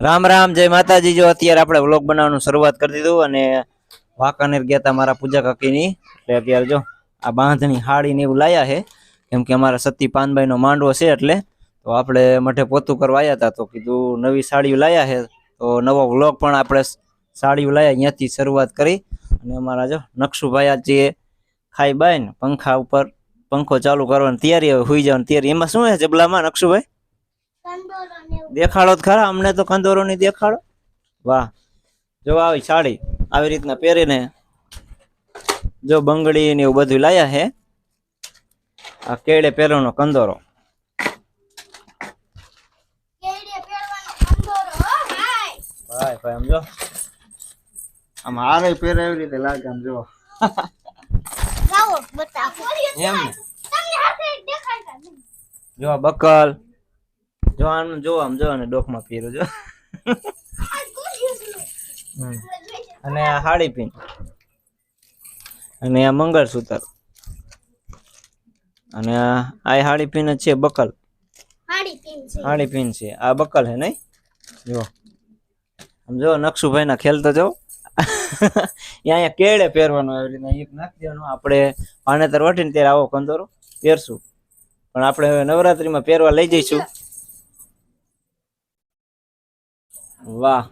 રામ રામ, જય માતાજી. જો અત્યારે આપણે વ્લોગ બનાવવાનું શરૂઆત કરી દીધું અને વાંકાનેર ગયા હતા મારા પૂજા કાકીની. એટલે અત્યારે જો આ બાંધણી હાડી ને એવું લાયા છે. કેમ કે અમારા સતી પાનભાઈ નો માંડવો છે એટલે તો આપણે મઠે પોતું કરવા આવ્યા હતા તો કીધું નવી સાડીઓ લાયા છે. તો નવો વ્લોગ પણ આપણે સાડીઓ લાયા અહીંયાથી શરૂઆત કરી. અને અમારા જો નકશુભાઈ આજે ખાઈ બાય ને પંખા ઉપર પંખો ચાલુ કરવાની તૈયારી હોય, હુઈ જવાની તૈયારી. એમાં શું છે જબલામાં, નકશુભાઈ? દેખાડો ખરા અમને તો કંદોરો ની દેખાડો. વાહ જો આવી સાડી આવી રીતના પહેરીને જો બંગડી ને એવું બધું લાયા હે આ કેળે પહેરવાનો કંદોરો. ભાઈ. ભાઈ આમ જો. આમ હારે પહેરે એવી રીતે લાગે આમ જો. એમ જો બકલ જો આમ જો આમ જો અને ડોકમાં પહેરો જો. અને આ હાડી પીન. અને આ મંગળસૂત્ર. અને આ હાડી પીન જ છે બકલ. હાડી પીન છે. આ બકલ હે નહીં? જો આમ જો નકશુભાઈ ના ખેલ તો જો અહીંયા કેળે પહેરવાનો રીતના એક નાખી દેવાનો. આપણે પાનેતર વટીને ત્યારે આવો કંદોરો પહેરશું. પણ આપણે હવે નવરાત્રીમાં પહેરવા લઈ જઈશું. વાહ.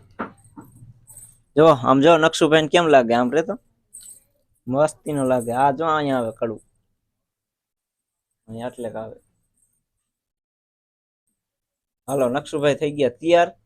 જો, આમ જો નકશુભાઈ કેમ લાગે આમ રે તો? મસ્તી નો લાગે. આ જો, અહીંયા આવે કડવું. અહીંયા એટલે આવે. હાલો, નકશુભાઈ થઈ ગયા, તૈયાર?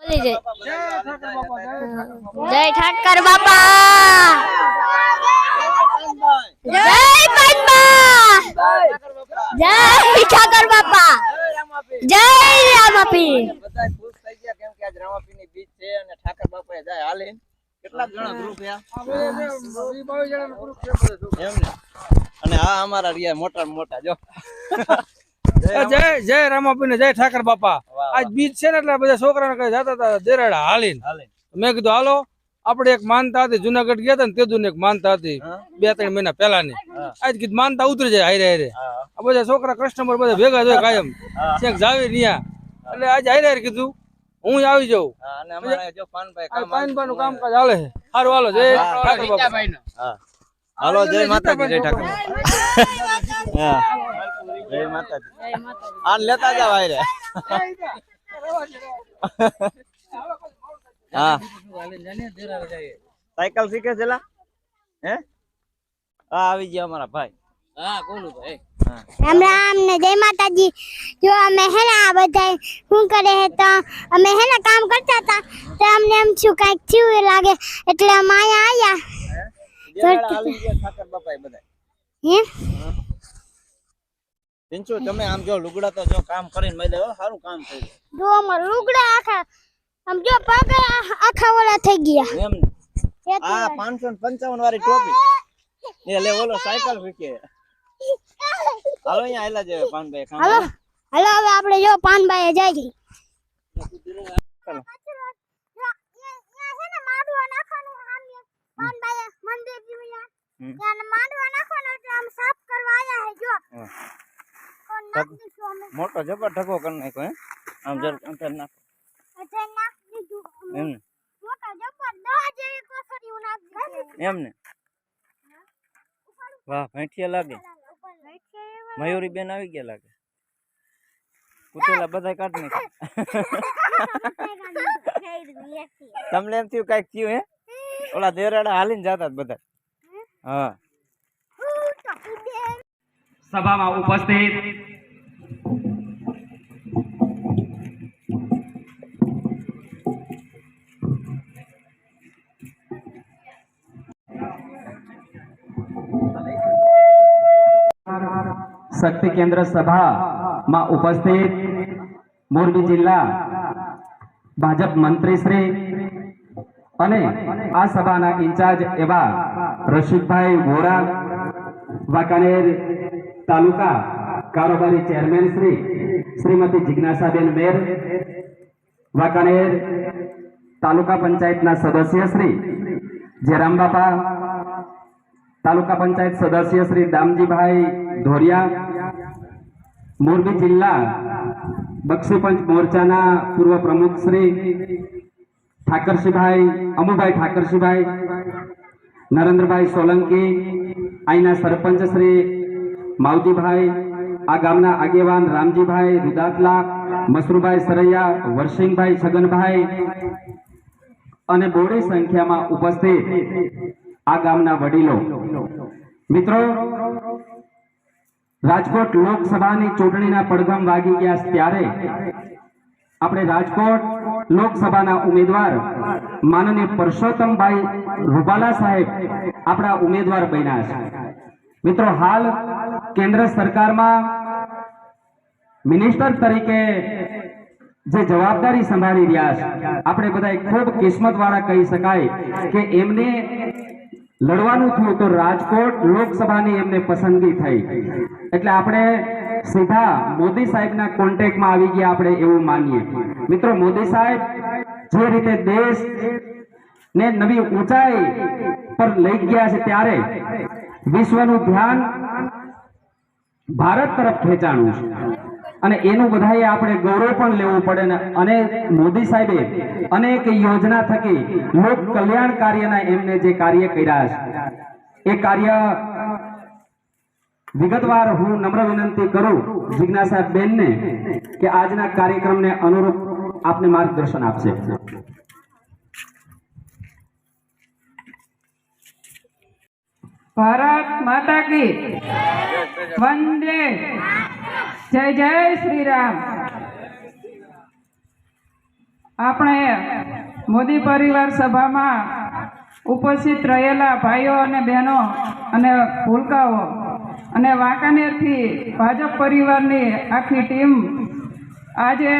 બોલી જય. જય ઠાકર બાપા જય પદ્મા જય ઠાકર બાપા. જય રામાપી બધા ખુશ થઈ ગયા કેમ કે આજ રામાપીરની બીજ છે અને ઠાકર બાપાએ જાય હાલે કેટલા જણા ગ્રુપ એમ ને? અને આ અમારા રહ્યા મોટા ને મોટા જો. જય જય રામાપીને જય ઠાકર બાપા. આજ બીજ છે ને એટલે બધા છોકરાને કઈ જતા હતા દેરાડા હાલીને. હાલે મેં કીધું હાલો આપડે એક માનતા હતી જુનાગઢ ગયા હતા ને તેદું એક માનતા હતી બે ત્રણ મહિના પહેલાની. હા. આજ કીધું માનતા ઉતરી જાય હારે હારે. આ બધા છોકરા કસ્ટમર બધા ભેગા જોઈએ કાયમ. હા. ક્યાંક જાવી ન્યા. એટલે આજે હારે હારે કીધું હું આવી જાઉં. હા, અને અમારે પાનભાઈ પાનબાનું કામકાજ હાલે છે. સારું હાલો જય ઠાકર બાપા. હાલો જય માતાજી જય ઠાકર હા. જય માતાજી આન લેતા જાવ આયરે હા સાયકલ શીખે છે લા હે હા આવી ગયા અમારા ભાઈ રામ રામ ને જય માતાજી જો અમે હે ને આ બધા શું કરે હે તો અમે હે ને કામ કરતા હતા તો અમને એમ છું કાંઈક થયું એ લાગે એટલે અમે અહીંયા આયા દેવાળા હાલી ગયા ઠાકર બાપા બધા હે પિંચુ તમે આમ જો લુગડા તો જો કામ કરીને મેં હો સારું કામ થયું. જો અમાર લુગડા આખા આમ જો પગ આખા ઓલા થઈ ગયા. એમ આ પાંચસો ને પંચાવન વાળી ટોપી. એ લે ઓલો સાયકલ શીખે હાલો અહીંયા આયલા જે પાનભાઈ હાલો હાલો હવે આપણે જો પાનભાઈ જાય છે ચાલો. હમ. સાફ કરવા આયા હે જો હા. તો નાખ દીધું અમે મોટો જબર ઢગો કરી નાખ્યો હે આમ જર અંતર નાખ એટલે નાખ દીધું અમે. એમ ને મોટા જબર દહ જેવી કોથળીઓ નાખ દીધી એમ ને વાહ ભેંઠિયા લાગે મયુરી બેન આવી ગયા લાગે કુટેલા બધા કાઢી નાખ્યા તમને એમ થયું કાંઈક થયું હે ઓલા દેરાડા હાલીને જતા હતા બધા હા સભામાં ઉપસ્થિત શક્તિ કેન્દ્ર સભામાં ઉપસ્થિત મોરબી જિલ્લા ભાજપ મંત્રી શ્રી અને આ સભાના ઇન્ચાર્જ એવા રશીદભાઈ વોરા, વાંકાનેર તાલુકા કારોબારી ચેરમેન શ્રી શ્રીમતી જિજ્ઞાસાબેન મેર, વાંકાનેર તાલુકા પંચાયતના સદસ્ય શ્રી જયરામ બાપા, તાલુકા પંચાયત સદસ્ય શ્રી દામજીભાઈ ધોરિયા મોરબી જિલ્લા બક્ષીપંચ મોરચાના પૂર્વ પ્રમુખ શ્રી ઠાકરસિંહભાઈ, અમુભાઈ ઠાકરસિંહભાઈ, નરેન્દ્રભાઈ સોલંકી, અહીંના સરપંચ શ્રી માવજીભાઈ, આ ગામના આગેવાન રામજીભાઈ રુદાતલા, મસરૂભાઈ સરૈયા, વરસિંહભાઈ છગનભાઈ અને બોડી સંખ્યામાં ઉપસ્થિત આ ગામના વડીલો. મિત્રો રાજકોટ લોકસભાની ચૂંટણીના પડઘમ વાગી ગયા ત્યારે આપણે રાજકોટ લોકસભાના ઉમેદવાર માનનીય પરસોત્તમભાઈ રૂપાલા સાહેબ આપણા ઉમેદવાર બન્યા છે. મિત્રો, હાલ કેન્દ્ર સરકારમાં મિનિસ્ટર તરીકે જે જવાબદારી સંભાળી રહ્યા છે, આપણે બધા ખૂબ કિસ્મત વાળા કહી શકાય કે એમને લડવાનું થયું તો રાજકોટ લોકસભાની એમને પસંદગી થઈ. એટલે આપણે સીધા મોદી સાહેબના કોન્ટેક્ટમાં આવી ગયા આપણે એવું માનીએ. મિત્રો, મોદી સાહેબ જે રીતે દેશ ને નવી ઊંચાઈ પર લઈ ગયા છે ત્યારે વિશ્વનું ધ્યાન ભારત તરફ ખેંચાણું છે. અને એનું બધાએ આપણે ગૌરવ પણ લેવું પડે ને અને મોદી સાહેબે અનેક યોજના થકી લોક કલ્યાણ કાર્યના એમને જે કાર્ય કર્યા છે, એ કાર્ય વિગતવાર હું નમ્ર વિનંતી કરું જિજ્ઞાસા બેનને કે આજના કાર્યક્રમને અનુરૂપ આપને માર્ગદર્શન આપશે. ભારત માતા કી વંદે. જય જય શ્રી રામ આપણે મોદી પરિવાર સભામાં ઉપસ્થિત રહેલા ભાઈઓ અને બહેનો અને ભૂલકાઓ અને વાંકાનેરથી ભાજપ પરિવારની આખી ટીમ આજે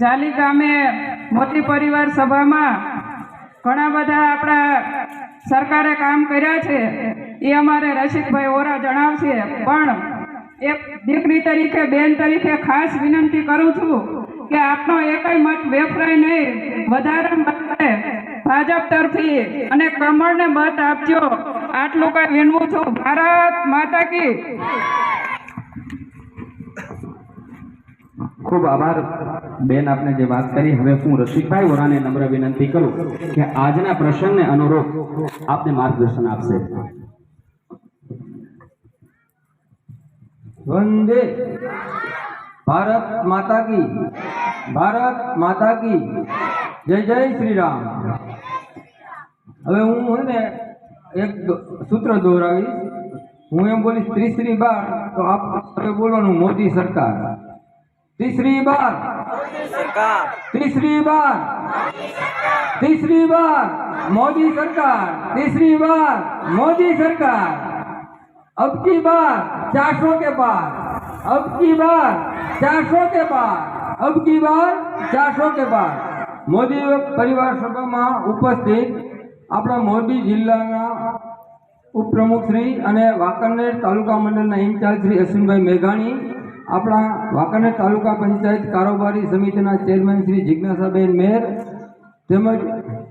જાલી ગામે મોતી પરિવાર સભામાં ઘણા બધા આપણા સરકારે કામ કર્યા છે. એ અમારે રસિકભાઈ ઓરા જણાવશે. પણ એક દીકરી તરીકે, બેન તરીકે ખાસ વિનંતી કરું છું કે આપનો એકય મત વેફરાય નહીં. વધારે ભાજપ તરફી અને કમળને મત આપજો. આટલું કઈ વિનવું છું. ભારત માતા કી. ખૂબ આભાર. બેન આપને જે વાત કરી હવે હું રસિકભાઈ વોરાને નમ્ર વિનંતી કરું કે આજના પ્રસંગને અનુરૂપ આપને માર્ગદર્શન આપશે. વંદે ભારત માતા કી. ભારત માતા કી. જય જય શ્રી રામ. હવે હું ને એક દ- સૂત્ર દોહરાવીશ હું એમ બોલીશ ત્રીસરી બાર તો આપ હવે બોલવાનું મોદી સરકાર ત્રીસરી બાર तीसरी बार तीसरी बार मोदी सरकार तीसरी बार मोदी सरकार अब की बार चार सौ के पार अब की बार चार सौ के पार अब की बार चार सौ के पार મોદી પરિવાર સભામાં ઉપસ્થિત આપણા મોરબી જિલ્લાના ઉપપ્રમુખ શ્રી અને વાંકાનેર તાલુકા મંડળના ઇન્ચાર્જ શ્રી અશ્વિનભાઈ મેઘાણી, આપણા વાંકાનેર તાલુકા પંચાયત કારોબારી સમિતિના ચેરમેન શ્રી જિજ્ઞાસાબેન મેર, તેમજ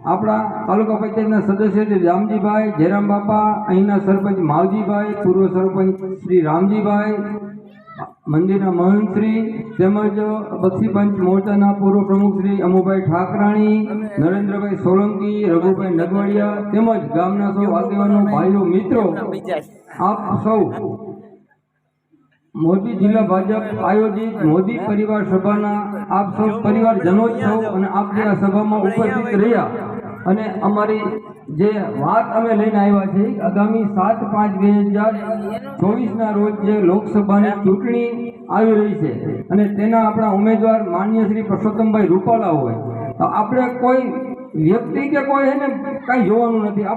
આપણા તાલુકા પંચાયતના સદસ્ય શ્રી રામજીભાઈ, જયરામ બાપા, અહીંના સરપંચ માવજીભાઈ, પૂર્વ સરપંચ શ્રી રામજીભાઈ મંદિરના મહંતશ્રી તેમજ બક્ષીપંચ મોરચાના પૂર્વ પ્રમુખ શ્રી અમુભાઈ ઠાકરાણી, નરેન્દ્રભાઈ સોલંકી, રઘુભાઈ નગવાડિયા તેમજ ગામના સૌ આગેવાનો, ભાઈઓ, મિત્રો, આપ સૌ મોરબી જિલ્લા ભાજપ આયોજિત મોદી પરિવાર સભાના આપ સૌ પરિવારજનો સૌ અને આપ જે આ સભામાં ઉપસ્થિત રહ્યા અને અમારી જે વાત અમે લઈને આવ્યા છે આગામી સાત પાંચ બે હજાર ચોવીસના રોજ જે લોકસભાની ચૂંટણી આવી રહી છે અને તેના આપણા ઉમેદવાર માન્ય શ્રી પરસોત્તમભાઈ રૂપાલા હોય. તો આપણે કોઈ વ્યક્તિ કે કોઈ એને કાંઈ જોવાનું નથી.